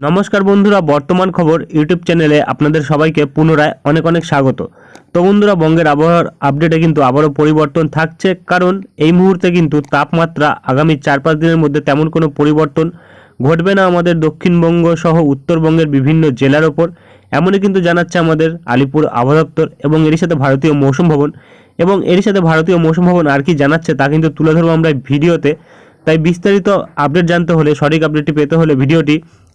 নমস্কার বন্ধুরা, বর্তমান খবর ইউটিউব চ্যানেলে আপনাদের সবাইকে পুনরায় অনেক অনেক স্বাগত। তো বন্ধুরা, বঙ্গের আবহাওয়ার আপডেটে কিন্তু আবারও পরিবর্তন থাকছে, কারণ এই মুহূর্তে কিন্তু তাপমাত্রা আগামী চার পাঁচ দিনের মধ্যে তেমন কোনো পরিবর্তন ঘটবে না আমাদের দক্ষিণবঙ্গ সহ উত্তরবঙ্গের বিভিন্ন জেলার ওপর। এমনই কিন্তু জানাচ্ছে আমাদের আলিপুর আবহাওয়া দপ্তর এবং এর সাথে ভারতীয় মৌসুম ভবন। এবং এর সাথে ভারতীয় মৌসুম ভবন আর কি জানাচ্ছে তা কিন্তু তুলে ধরবো আমরা ভিডিওতে। তাই বিস্তারিত আপডেট জানতে হলে, সঠিক আপডেটটি পেতে হলে ভিডিওটি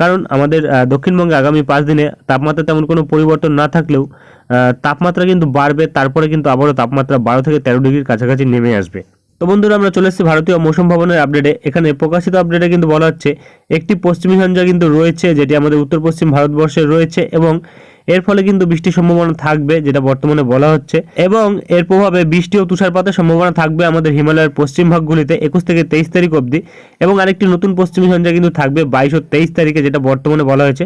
কারণ আমাদের দক্ষিণবঙ্গে আগামী পাঁচ দিনে তাপমাত্রা তেমন কোনো পরিবর্তন না থাকলেও তাপমাত্রা কিন্তু বাড়বে, তারপরে কিন্তু আবারও তাপমাত্রা বারো থেকে তেরো ডিগ্রির কাছাকাছি নেমে আসবে। তো বন্ধুরা, আমরা চলে এসেছি ভারতীয় মৌসুম ভবনের আপডেটে এখানে প্রকাশিত আপডেটে কিন্তু বলা হচ্ছে, একটি পশ্চিমী ঝঞ্ঝা কিন্তু রয়েছে, যেটি আমাদের উত্তর পশ্চিম ভারতবর্ষে রয়েছে এবং এর ফলে কিন্তু বৃষ্টির সম্ভাবনা থাকবে, যেটা বর্তমানে বলা হচ্ছে। এবং এর প্রভাবে বৃষ্টি ও তুষারপাতের সম্ভাবনা থাকবে আমাদের হিমালয়ের পশ্চিম ভাগগুলিতে একুশ থেকে তেইশ তারিখ অবধি। এবং আরেকটি নতুন পশ্চিমী ঝঞ্ঝা কিন্তু থাকবে বাইশ ও তেইশ তারিখে, যেটা বর্তমানে বলা হয়েছে।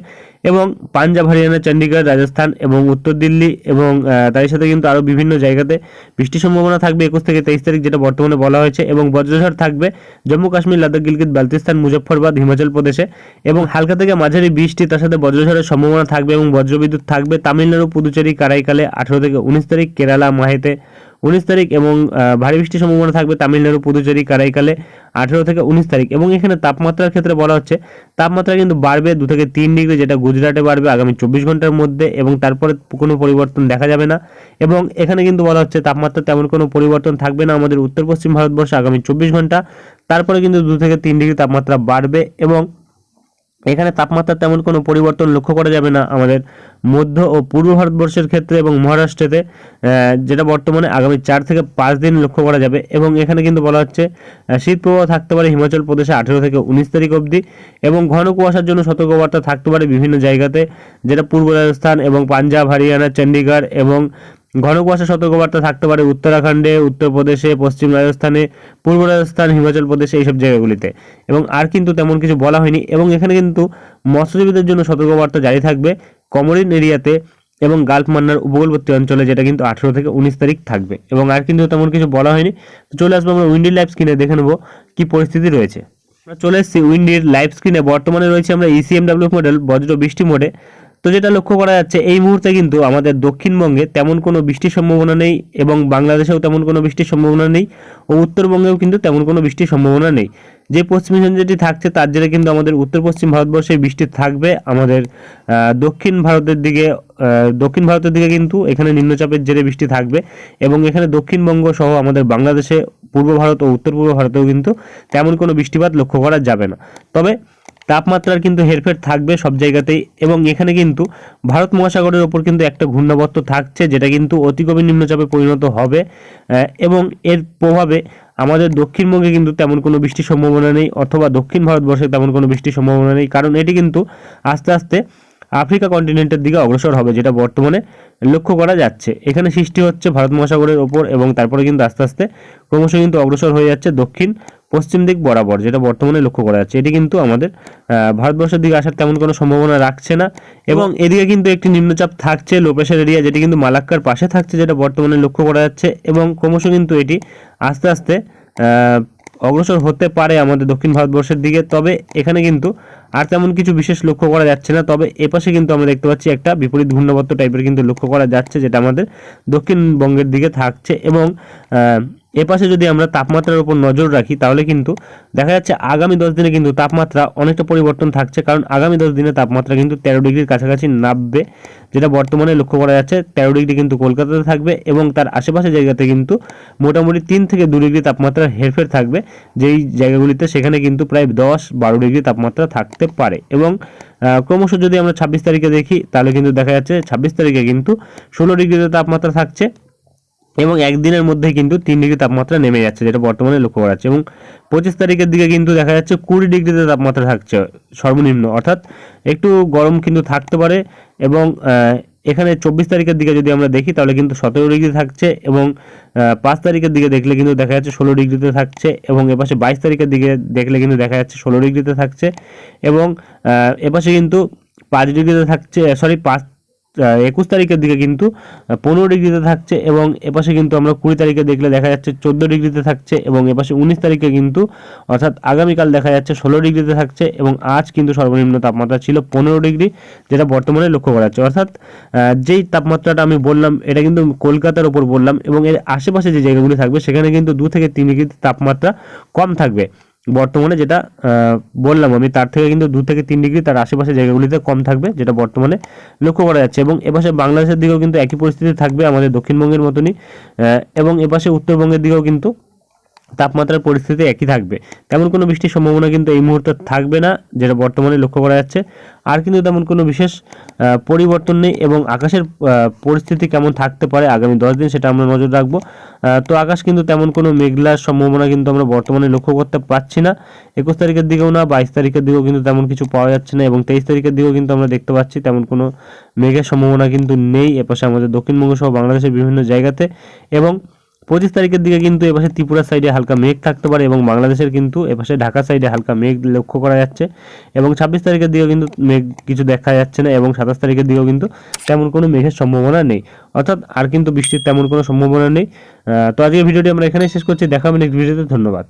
এবং পাঞ্জাব, হরিয়ানা চণ্ডীগড় রাজস্থান এবং উত্তর দিল্লি এবং তার সাথে কিন্তু আরও বিভিন্ন জায়গাতে বৃষ্টির সম্ভাবনা থাকবে একুশ থেকে তেইশ তারিখ, যেটা বর্তমানে বলা হয়েছে। এবং বজ্রঝড় থাকবে জম্মু কাশ্মীর, লাদাখ, গিলগিত বালতিস্তান মুজফ্ফরবাদ, হিমাচল প্রদেশে। এবং হালকা থেকে মাঝারি বৃষ্টি, তার সাথে বজ্রঝড়ের সম্ভাবনা থাকবে এবং বজ্রবিদ্যুৎ থাকবে তামিলনাড়ু, পুদুচেরি, কারাইকালে আঠারো থেকে উনিশ তারিখ, কেরালা মাহেতে উনিশ তারিখ এবং ভারী বৃষ্টির সম্ভাবনা থাকবে তামিলনাড়ু, পুদুচেরি, কারাইকালে আঠেরো থেকে উনিশ তারিখ এবং এখানে তাপমাত্রার ক্ষেত্রে বলা হচ্ছে তাপমাত্রা কিন্তু বাড়বে দু থেকে তিন ডিগ্রি যেটা গুজরাটে বাড়বে আগামী চব্বিশ ঘণ্টার মধ্যে এবং তারপরে কোনো পরিবর্তন দেখা যাবে না এবং এখানে কিন্তু বলা হচ্ছে তাপমাত্রা তেমন কোনো পরিবর্তন থাকবে না আমাদের উত্তর পশ্চিম ভারতবর্ষে আগামী চব্বিশ ঘণ্টা। তারপরে কিন্তু দু থেকে তিন ডিগ্রি তাপমাত্রা বাড়বে এবং এখানে তাপমাত্রা তেমন কোনো পরিবর্তন লক্ষ্য করা যাবে না আমাদের মধ্য ও পূর্ব ভারতবর্ষের ক্ষেত্রে এবং মহারাষ্ট্রেতে যেটা বর্তমানে আগামী চার থেকে পাঁচ দিন লক্ষ্য করা যাবে এবং এখানে কিন্তু বলা হচ্ছে শীত প্রবাহ থাকতে পারে হিমাচল প্রদেশে আঠেরো থেকে উনিশ তারিখ অবধি এবং ঘন কুয়াশার জন্য সতর্কবার্তা থাকতে পারে বিভিন্ন জায়গাতে, যেটা পূর্ব রাজস্থান এবং পাঞ্জাব, হরিয়ানা চণ্ডীগড় এবং ঘন কুয়াশা সতর্কবার্তা থাকতে পারে উত্তরাখণ্ডে, উত্তরপ্রদেশে, পশ্চিম রাজস্থানে, পূর্ব রাজস্থান, হিমাচল প্রদেশে, এইসব জায়গাগুলিতে। এবং আর কিন্তু তেমন কিছু বলা হয়নি। এবং এখানে কিন্তু মৎস্যজীবীদের জন্য সতর্কবার্তা জারি থাকবে কমরিন এরিয়াতে এবং গালফ মান্নার উপকূলবর্তী অঞ্চলে, যেটা কিন্তু আঠেরো থেকে উনিশ তারিখ থাকবে। এবং আর কিন্তু তেমন কিছু বলা হয়নি। চলে আসব আমরা উইন্ডি লাইভ স্ক্রিনে, দেখে নেব কী পরিস্থিতি রয়েছে। আমরা চলে এসেছি উইন্ডির লাইভ স্ক্রিনে। বর্তমানে রয়েছে আমরা E ইসিএমডাব্লিউ মডেল বজ্র বৃষ্টি মোডে তো যেটা লক্ষ্য করা যাচ্ছে, এই মুহূর্তে কিন্তু আমাদের দক্ষিণবঙ্গে তেমন কোনো বৃষ্টির সম্ভাবনা নেই এবং বাংলাদেশেও তেমন কোনো বৃষ্টির সম্ভাবনা নেই ও উত্তরবঙ্গেও কিন্তু তেমন কোনো বৃষ্টির সম্ভাবনা নেই। যে পশ্চিমী ঝঞ্ঝাটি থাকছে, তার জেরে কিন্তু আমাদের উত্তর পশ্চিম ভারতবর্ষে বৃষ্টি থাকবে। আমাদের দক্ষিণ ভারতের দিকে দক্ষিণ ভারতের দিকে কিন্তু এখানে নিম্নচাপের জেরে বৃষ্টি থাকবে এবং এখানে দক্ষিণবঙ্গ সহ আমাদের বাংলাদেশে পূর্ব ভারত ও উত্তর পূর্ব ভারতেও কিন্তু তেমন কোনো বৃষ্টিপাত লক্ষ্য করা যাবে না। তবে তাপমাত্রার কিন্তু হেরফের থাকবে সব জায়গাতেই এবং এখানে কিন্তু ভারত মহাসাগরের ওপর কিন্তু একটা ঘূর্ণাবর্ত থাকছে যেটা কিন্তু অতি গভীর নিম্নচাপে পরিণত হবে এবং এর প্রভাবে আমাদের দক্ষিণবঙ্গে কিন্তু তেমন কোনো বৃষ্টির সম্ভাবনা নেই অথবা দক্ষিণ ভারতবর্ষে তেমন কোনো বৃষ্টির সম্ভাবনা নেই, কারণ এটি কিন্তু আস্তে আস্তে আফ্রিকা কন্টিনেন্টের দিকে অগ্রসর হবে যেটা বর্তমানে লক্ষ্য করা যাচ্ছে। এখানে সৃষ্টি হচ্ছে ভারত মহাসাগরের ওপর এবং তারপরে কিন্তু আস্তে আস্তে ক্রমশ কিন্তু অগ্রসর হয়ে যাচ্ছে দক্ষিণ পশ্চিম দিক বরাবর, যেটা বর্তমানে লক্ষ্য করা যাচ্ছে। এটি কিন্তু আমাদের ভারতবর্ষের দিকে আসার তেমন কোনো সম্ভাবনা রাখছে না এবং এদিকে কিন্তু একটি নিম্নচাপ থাকছে লো প্রেশার এরিয়া, যেটি কিন্তু মালাক্কার পাশে থাকছে, যেটা বর্তমানে লক্ষ্য করা যাচ্ছে এবং ক্রমশ কিন্তু এটি আস্তে আস্তে অগ্রসর হতে পারে আমাদের দক্ষিণ ভারতবর্ষের দিকে। তবে এখানে কিন্তু আর তেমন কিছু বিশেষ লক্ষ্য করা যাচ্ছে না। তবে এপাশে কিন্তু আমরা দেখতে পাচ্ছি একটা বিপরীত ঘূর্ণাবর্ত টাইপের কিন্তু লক্ষ্য করা যাচ্ছে, যেটা আমাদের দক্ষিণবঙ্গের দিকে থাকছে এবং এপাশে যদি আমরা তাপমাত্রার উপর নজর রাখি, তাহলে কিন্তু দেখা যাচ্ছে আগামী দশ দিনে কিন্তু তাপমাত্রা অনেকটা পরিবর্তন থাকছে। কারণ আগামী দশ দিনে তাপমাত্রা কিন্তু তেরো ডিগ্রির কাছাকাছি নামবে, যেটা বর্তমানে লক্ষ্য করা যাচ্ছে তেরো ডিগ্রি কিন্তু কলকাতাতে থাকবে এবং তার আশেপাশে জায়গাতে কিন্তু মোটামুটি তিন থেকে দু ডিগ্রি তাপমাত্রার হেরফের থাকবে, যেই জায়গাগুলিতে সেখানে কিন্তু প্রায় দশ বারো ডিগ্রি তাপমাত্রা থাকতে পারে। এবং ক্রমশ যদি আমরা ছাব্বিশ তারিখে দেখি, তাহলে কিন্তু দেখা যাচ্ছে ছাব্বিশ তারিখে কিন্তু ষোলো ডিগ্রিতে তাপমাত্রা থাকছে। এবং একদিনের মধ্যে কিন্তু তিন ডিগ্রি তাপমাত্রা নেমে যাচ্ছে, যেটা বর্তমানে লক্ষ্য করা যাচ্ছে। এবং পঁচিশ তারিখের দিকে কিন্তু দেখা যাচ্ছে কুড়ি ডিগ্রিতে তাপমাত্রা থাকছে, সর্বনিম্ন। অর্থাৎ একটু গরম কিন্তু থাকতে পারে এবং এখানে চব্বিশ তারিখের দিকে যদি আমরা দেখি, তাহলে কিন্তু সতেরো ডিগ্রি থাকছে এবং পাঁচ তারিখের দিকে দেখলে কিন্তু দেখা যাচ্ছে ষোলো ডিগ্রিতে থাকছে এবং এপাশে বাইশ তারিখের দিকে দেখলে কিন্তু দেখা যাচ্ছে ষোলো ডিগ্রিতে থাকছে এবং এপাশে কিন্তু পাঁচ ডিগ্রিতে থাকছে সরি পাঁচ একুশ তারিখের দিকে কিন্তু পনেরো ডিগ্রিতে থাকছে এবং এপাশে কিন্তু আমরা কুড়ি তারিখে দেখলে দেখা যাচ্ছে চোদ্দ ডিগ্রিতে থাকছে এবং এপাশে উনিশ তারিখে কিন্তু, অর্থাৎ আগামীকাল দেখা যাচ্ছে ষোলো ডিগ্রিতে থাকছে এবং আজ কিন্তু সর্বনিম্ন তাপমাত্রা ছিল পনেরো ডিগ্রি, যেটা বর্তমানে লক্ষ্য করা যাচ্ছে। অর্থাৎ যেই তাপমাত্রাটা আমি বললাম, এটা কিন্তু কলকাতার ওপর বললাম এবং এর আশেপাশে যে জায়গাগুলি থাকবে, সেখানে কিন্তু দু থেকে তিন ডিগ্রি তাপমাত্রা কম থাকবে। বর্তমানে যেটা বললাম আমি, তার থেকে কিন্তু দু থেকে তিন ডিগ্রি তার আশেপাশে জায়গাগুলিতে কম থাকবে, যেটা বর্তমানে লক্ষ্য করা যাচ্ছে। এবং এপাশে বাংলাদেশের দিকেও কিন্তু একই পরিস্থিতি থাকবে আমাদের দক্ষিণবঙ্গের মতনই এবং এপাশে উত্তরবঙ্গের দিকেও কিন্তু তাপমাত্রার পরিস্থিতি একই থাকবে। তেমন কোনো বৃষ্টির সম্ভাবনা কিন্তু এই মুহূর্তে থাকবে না, যেটা বর্তমানে লক্ষ্য করা যাচ্ছে। আর কিন্তু তেমন কোনো বিশেষ পরিবর্তন নেই এবং আকাশের পরিস্থিতি কেমন থাকতে পারে আগামী দশ দিন সেটা আমরা নজর রাখব। তো আকাশ কিন্তু তেমন কোনো মেঘলার সম্ভাবনা কিন্তু আমরা বর্তমানে লক্ষ্য করতে পারছি না। একুশ তারিখের দিকেও না, বাইশ তারিখের দিকেও কিন্তু তেমন কিছু পাওয়া যাচ্ছে না এবং তেইশ তারিখের দিকেও কিন্তু আমরা দেখতে পাচ্ছি তেমন কোনো মেঘের সম্ভাবনা কিন্তু নেই। এপাশে আমাদের দক্ষিণবঙ্গ সহ বাংলাদেশের বিভিন্ন জায়গাতে এবং পঁচিশ তারিখের দিকে কিন্তু এপাশে ত্রিপুরার সাইডে হালকা মেঘ থাকতে পারে এবং বাংলাদেশের কিন্তু এপাশে ঢাকা সাইডে হালকা মেঘ লক্ষ্য করা যাচ্ছে। এবং ছাব্বিশ তারিখের দিকেও কিন্তু মেঘ কিছু দেখা যাচ্ছে না এবং সাতাশ তারিখের দিকেও কিন্তু তেমন কোনো মেঘের সম্ভাবনা নেই। অর্থাৎ আর কিন্তু বৃষ্টির তেমন কোনো সম্ভাবনা নেই। তো আজকের ভিডিওটি আমরা এখানেই শেষ করছি। দেখা হবে নেক্সট ভিডিওতে ধন্যবাদ।